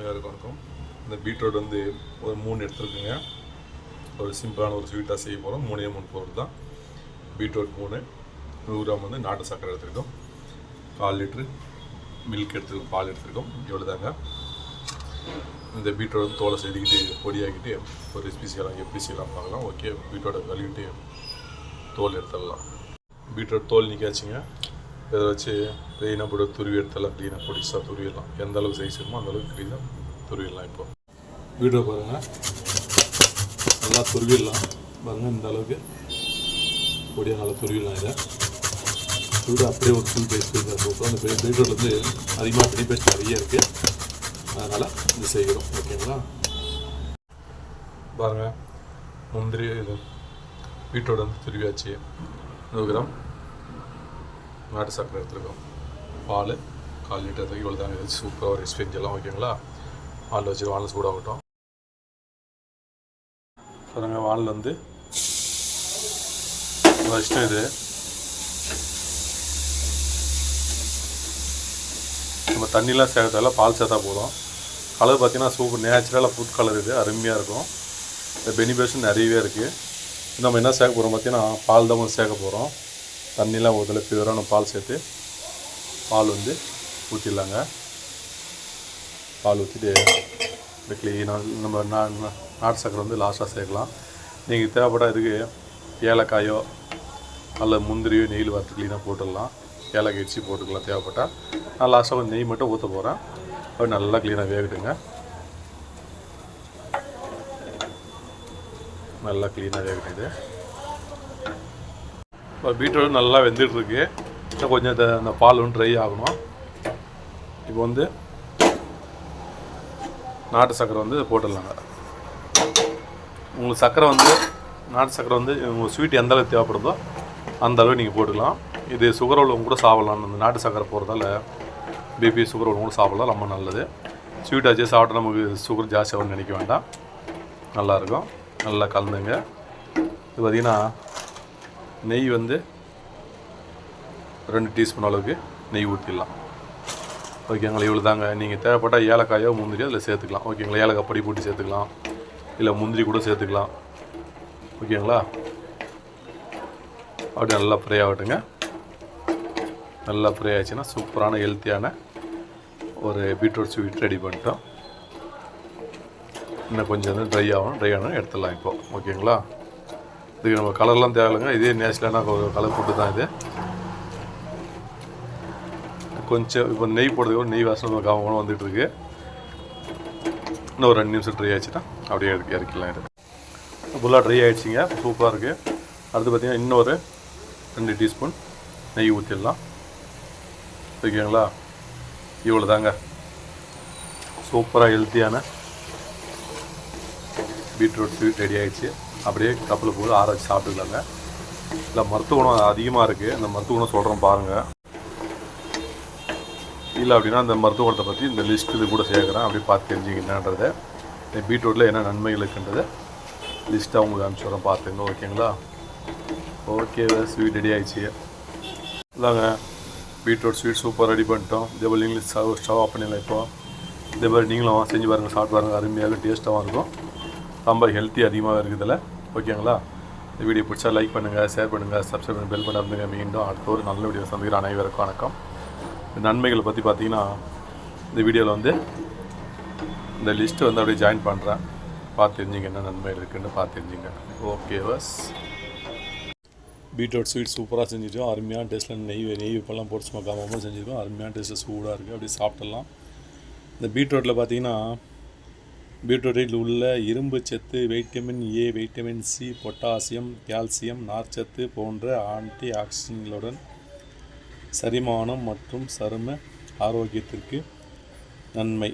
அனைவருக்கும் வணக்கம் இந்த பீட்ரூட் வந்து ஒரு மூணு எடுத்துருக்குங்க. ஒரு சிம்பிளான ஒரு ஸ்வீட்டாக செய்ய போகிறோம் மூணே மூணு பொருள் தான். பீட்ரூட் மூணு நூறு கிராம் வந்து நாட்டு சர்க்கரை எடுத்துருக்கோம். கால் லிட்ரு மில்க் எடுத்துருக்கோம் பால் எடுத்துருக்கோம். இவ்வளோ தாங்க இந்த பீட்ரூட் வந்து தோலை செதுக்கிட்டு பொடியாக்கிட்டு ஒரு ரெசிபி செய்யலாம் எப்படி செய்யலாம் பார்க்கலாம். ஓகே பீட்ரூட்டை கழுவிட்டு தோல் எடுத்துடலாம். பீட்ரூட் தோல் நிற்காச்சுங்க இதை வச்சு க்ளீனாக போட்டு துருவி எடுத்துடலாம் க்ளீனாக பொடிசாக துருவிடலாம். எந்த அளவுக்கு சைஸ் இருக்குமோ அந்தளவுக்கு க்ளீனாக துருவிடலாம் இப்போ. வீடியோ பாருங்கள் நல்லா துருவிடலாம். பாருங்கள் இந்த அளவுக்கு பொடியாக நல்லா துருவிடலாம் இதை. துருவி அப்படியே ஒரு ஃபுல் பேஸ்ட் போட்டோம் அந்த பீட்ரூட் வந்து அதிகமாக பெரிய பேஸ்ட் நிறைய இருக்குது அதனால் இது செய்கிறோம். ஓகேங்களா பாருங்கள் முந்திரி இது பீட்ரூட் வந்து துருவியாச்சு. நூறு கிராம். நாட்டு சர்க்கரை எடுத்துருக்கோம். பால் கால் லிட்டர் இவ்வளோ தான் இது சூப்பராக ஒரு எக்ஸ்பீரியன்ஸ் எல்லாம் ஓகேங்களா வானில் வச்சு வானில் சூடாகட்டும். பாருங்க வானில் வந்து வச்சிட்டோம் இது. நம்ம தண்ணிலாம் சேர்க்கறதால பால் சேர்த்தா போதும். கலர் பார்த்திங்கன்னா சூப்பர் நேச்சுரலாக ஃபுட் கலர் இது அருமையாக இருக்கும். இந்த பெனிஃபிட்ஸும் நிறையவே இருக்குது நம்ம என்ன சேர்க்க போகிறோம் பார்த்தீங்கன்னா பால் தான் கொஞ்சம் சேர்க்க போகிறோம் தண்ணிலாம் ஊற்றல பியூரான பால் சேர்த்து பால் வந்து ஊற்றிடலாங்க பால் ஊற்றிட்டு இந்த க்ளீனாக நம்ம நா நாட்டு சக்கரை வந்து லாஸ்ட்டாக சேர்க்கலாம். நீங்கள் தேவைப்பட்டால் இதுக்கு ஏலக்காயோ நல்ல முந்திரியோ நெய்யில் வறுத்து க்ளீனாக போட்டுடலாம். ஏலக்காய் இடிச்சு போட்டுக்கலாம் தேவைப்பட்டால் நான் லாஸ்ட்டாக கொஞ்சம் நெய் மட்டும் ஊற்ற போகிறேன் அது நல்லா க்ளீனாக வேகட்டுங்க. நல்லா க்ளீனாக வேகட்டும் இது. இப்போ பீட்ரூட் நல்லா வெந்துட்டுருக்கு. இன்னும் கொஞ்சம் இந்த அந்த பால் வந்து ட்ரை ஆகணும். இப்போ வந்து நாட்டு சக்கரை வந்து போட்டுடலாங்க. உங்களுக்கு சக்கரை வந்து நாட்டு சக்கரை வந்து உங்களுக்கு ஸ்வீட் எந்த அளவுக்கு தேவைப்படுதோ அந்த அளவு நீங்கள் போட்டுக்கலாம். இது சுகர் உள்ளவங்க கூட சாப்பிட்லாம். அந்த நாட்டு சக்கரை போகிறதால பிபி சுகர் உள்ளவங்க கூட சாப்பிடலாம். ரொம்ப நல்லது. ஸ்வீட் ஆச்சு சாப்பிட்டா நமக்கு சுகர் ஜாஸ்தியாகவும் நினைக்க வேண்டாம். நல்லாயிருக்கும் நல்லா கலந்துங்க. இது பார்த்திங்கன்னா நெய் வந்து ரெண்டு டீஸ்பூன் அளவுக்கு நெய் ஊற்றிடலாம் ஓகேங்களா? இவ்வளோ தாங்க நீங்கள் தேவைப்பட்டால் ஏலக்காயோ முந்திரியோ அதில் சேர்த்துக்கலாம். ஓகேங்களா? ஏலக்காய் பொடி போட்டு சேர்த்துக்கலாம். இல்லை முந்திரி கூட சேர்த்துக்கலாம். ஓகேங்களா? அப்படி நல்லா ஃப்ரை ஆகட்டுங்க. நல்லா ஃப்ரை ஆச்சுன்னா சூப்பரான ஹெல்த்தியான ஒரு பீட்ரூட் ஸ்வீட் ரெடி பண்ணிட்டோம். இன்னும் கொஞ்சம் வந்து ட்ரை ஆகணும். ட்ரை ஆகணும் எடுத்துடலாம் இப்போது ஓகேங்களா? இதுக்கு நம்ம கலர்லாம் தேவையில்லைங்க. இதே நேச்சுரலான ஒரு கலர் ஃபுட்டு தான் இது. கொஞ்சம் இப்போ நெய் போடுறதுக்கு நெய் வாசனை கவனம் வந்துட்டு இருக்கு. இன்னும் ஒரு ரெண்டு நிமிஷம் ட்ரை ஆச்சுன்னா அப்படியே இறக்கி இறக்கிடலாம் இது. ஃபுல்லாக ட்ரை ஆகிடுச்சிங்க சூப்பராக இருக்குது அடுத்து பார்த்திங்கன்னா இன்னொரு ரெண்டு டீஸ்பூன் நெய் ஊற்றிடலாம் ஓகேங்களா? இவ்வளோ தாங்க சூப்பராக ஹெல்த்தியான பீட்ரூட் ஸ்வீட் ரெடி ஆகிடுச்சு அப்படியே கப்பில் போட்டு ஆராய்ச்சி சாப்பிட்டுக்கலாங்க. இல்லை மருத்துவ குணம் அதிகமாக இருக்குது அந்த மருத்துவ குணம் சொல்கிறேன் பாருங்கள் இல்லை அப்படின்னா அந்த மருத்துவ குணத்தை பற்றி இந்த லிஸ்ட் இது கூட சேர்க்குறேன். அப்படியே பார்த்து தெரிஞ்சுங்க என்னன்றதை. இந்த பீட்ரூட்டில் என்ன நன்மைகள் இருக்குன்றதை லிஸ்ட்டாக உங்களுக்கு அனுப்பிச்சுட்றேன் பார்த்துங்க ஓகேங்களா? ஓகே ஸ்வீட் ரெடி ஆயிடுச்சு. இல்லைங்க பீட்ரூட் ஸ்வீட் சூப்பர் ரெடி பண்ணிட்டோம். இதே போல் நீங்களும் ஸ்டவ் ஸ்டவ் ஆஃப் பண்ணிடலாம் இப்போ. இதே மாதிரி நீங்களும் செஞ்சு பாருங்கள் சாப்பிட்டு பாருங்கள் அருமையாக டேஸ்ட்டாகவும் இருக்கும். ரொம்ப ஹெல்த்தி அதிகமாக இருக்குதில்ல ஓகேங்களா இந்த வீடியோ பிடிச்சா லைக் பண்ணுங்கள் ஷேர் பண்ணுங்கள் சப்ஸ்கிரைப் பண்ணி பெல் பண்ணி மீண்டும் அடுத்த ஒரு நல்ல வீடியோ சந்திக்கிற அனைவருக்கும் வணக்கம். இந்த நன்மைகளை பற்றி பார்த்தீங்கன்னா இந்த வீடியோவில் வந்து இந்த லிஸ்ட்டு வந்து அப்படியே ஜாயின் பண்ணுறேன் பார்த்து தெரிஞ்சுங்க என்ன நன்மை இருக்குன்னு பார்த்து தெரிஞ்சுங்க. ஓகே பஸ் பீட்ரூட் ஸ்வீட் சூப்பராக செஞ்சுட்டோம். அருமையான டேஸ்ட்டில் நெய் நெய் இப்போல்லாம் போட்டு சும்மா காமாமல் செஞ்சுருக்கோம். அருமையான டேஸ்ட்டில் சூடாக இருக்குது அப்படியே சாப்பிடலாம் இந்த பீட்ரூட்டில் பார்த்தீங்கன்னா பீட்ரூட்டில் உள்ள இரும்பு சத்து vitamin A vitamin C potassium calcium நார்ச்சத்து போன்ற ஆன்டி ஆக்சிஜன்களுடன் சரிமானம் மற்றும் சரும ஆரோக்கியத்திற்கு நன்மை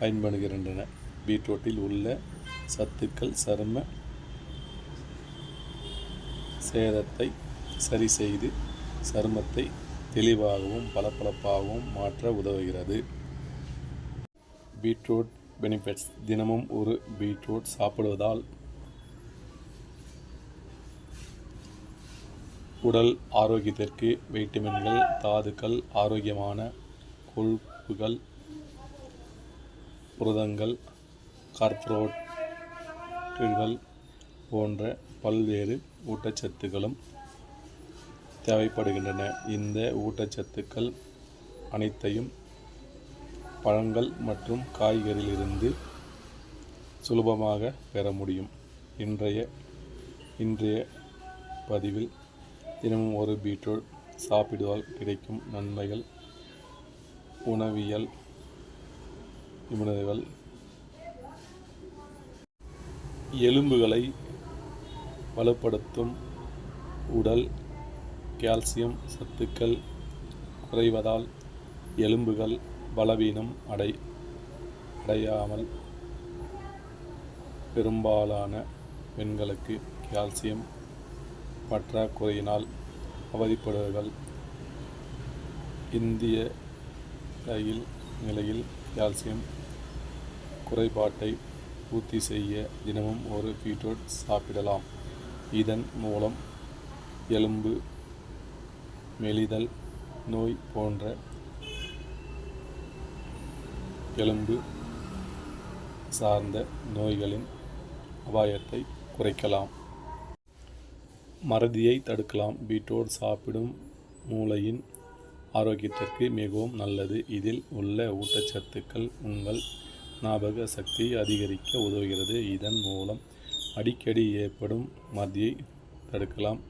பயன்படுகின்றன. பீட்ரூட்டில் உள்ள சத்துக்கள் சரும சேதத்தை சரி செய்து சருமத்தை தெளிவாகவும் பளபளப்பாகவும் மாற்ற உதவுகிறது. பீட்ரூட் பெனிஃபிட்ஸ் தினமும் ஒரு பீட்ரூட் சாப்பிடுவதால் உடல் ஆரோக்கியத்திற்கு வைட்டமின்கள் தாதுக்கள் ஆரோக்கியமான கொழுப்புகள் புரதங்கள் கார்ப்ரோட்டுகள் போன்ற பல்வேறு ஊட்டச்சத்துக்களும் தேவைப்படுகின்றன. இந்த ஊட்டச்சத்துக்கள் அனைத்தையும் பழங்கள் மற்றும் காய்கறிகளிலிருந்து சுலபமாக பெற முடியும். இன்றைய இன்றைய பதிவில் தினமும் ஒரு பீட்ரூட் சாப்பிடுவால் கிடைக்கும் நன்மைகள் உணவியல் நிபுணர்கள் எலும்புகளை வலுப்படுத்தும் உடல் கால்சியம் சத்துக்கள் குறைவதால் எலும்புகள் பலவீனம் அடை அடையாமல் பெரும்பாலான பெண்களுக்கு கால்சியம் பற்றாக்குறையினால் அவதிப்படுவர்கள் இந்திய ரயில் நிலையில் கால்சியம் குறைபாட்டை பூர்த்தி செய்ய தினமும் ஒரு பீட்ரூட் சாப்பிடலாம். இதன் மூலம் எலும்பு மெலிதல் நோய் போன்ற எலும்பு சார்ந்த நோய்களின் அபாயத்தை குறைக்கலாம். மறதியை தடுக்கலாம். பீட்ரூட் சாப்பிடும் மூளையின் ஆரோக்கியத்திற்கு மிகவும் நல்லது. இதில் உள்ள ஊட்டச்சத்துக்கள் உங்கள் ஞாபக சக்தியை அதிகரிக்க உதவுகிறது. இதன் மூலம் அடிக்கடி ஏற்படும் மதியை தடுக்கலாம்.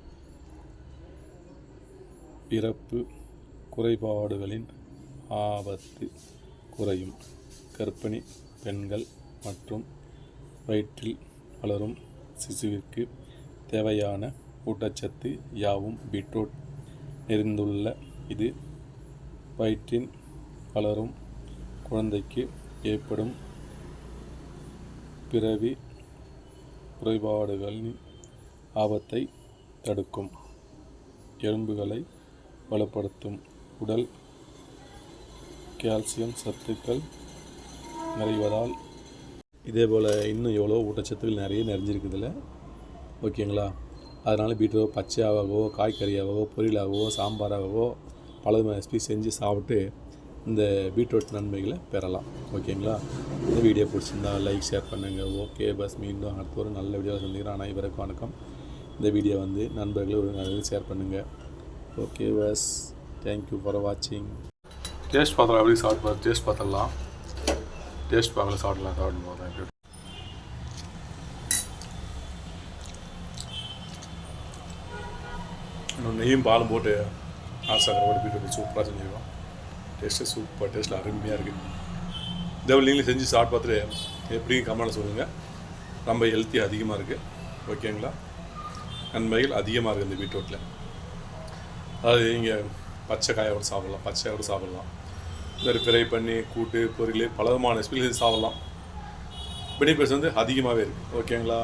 பிறப்பு குறைபாடுகளின் ஆபத்து குறையும். கர்ப்பிணி பெண்கள் மற்றும் வயிற்றில் வளரும் சிசுவிற்கு தேவையான ஊட்டச்சத்து யாவும் பீட்ரூட் நிறைந்துள்ள இது வயிற்றின் வளரும் குழந்தைக்கு ஏற்படும் பிறவி குறைபாடுகளின் ஆபத்தை தடுக்கும். எலும்புகளை வலுப்படுத்தும் உடல் கால்சியம் சத்துக்கள் நிறைவதால் இதே போல் இன்னும் எவ்வளோ ஊட்டச்சத்துக்கள் நிறைய நிறைஞ்சிருக்குதுல ஓகேங்களா? அதனால் பீட்ரூட் பச்சையாகவோ காய்கறியாகவோ பொரியலாகவோ சாம்பாராகவோ பல ரெசிபி செஞ்சு சாப்பிட்டு இந்த பீட்ரூட் நன்மைகளை பெறலாம். ஓகேங்களா? இந்த வீடியோ பிடிச்சிருந்தா லைக் ஷேர் பண்ணுங்கள் ஓகே பஸ் மீண்டும் அடுத்த ஒரு நல்ல வீடியோ சந்திக்கிறேன். அனைவருக்கும் வணக்கம். இந்த வீடியோ வந்து நண்பர்கள் ஒரு நல்ல ஷேர் பண்ணுங்கள் ஓகே பஸ் தேங்க்யூ ஃபார் வாட்சிங் டேஸ்ட் பார்த்தலாம் எப்படி சாப்பிட்டு டேஸ்ட் பார்த்துடலாம். டேஸ்ட் பார்க்கல சாப்பிடலாம் சாப்பிடும் போது தேங்க்யூ இன்னும் நெய்யும் பாலும் போட்டு ஆசாக்கரை போட்டு பீட்ரூட் சூப்பராக செஞ்சுருக்கோம். டேஸ்ட்டு சூப்பர் டேஸ்ட்டில் அருமையாக இருக்குது இதே நீங்களும் செஞ்சு சாப்பிட்டு பார்த்துட்டு எப்படி கமெண்ட் சொல்லுங்கள் ரொம்ப ஹெல்த்தி அதிகமாக இருக்குது ஓகேங்களா நன்மைகள் அதிகமாக இருக்குது இந்த பீட்ரூட்டில் அதாவது நீங்கள் பச்சை காயோடு கூட சாப்பிட்லாம் பச்சையாக கூட சாப்பிட்லாம். இந்த ஃப்ரை பண்ணி கூட்டு பொரியல் பல விதமான ஸ்பீல் சாப்பிட்லாம். பெனிஃபிட்ஸ் வந்து அதிகமாகவே இருக்குது ஓகேங்களா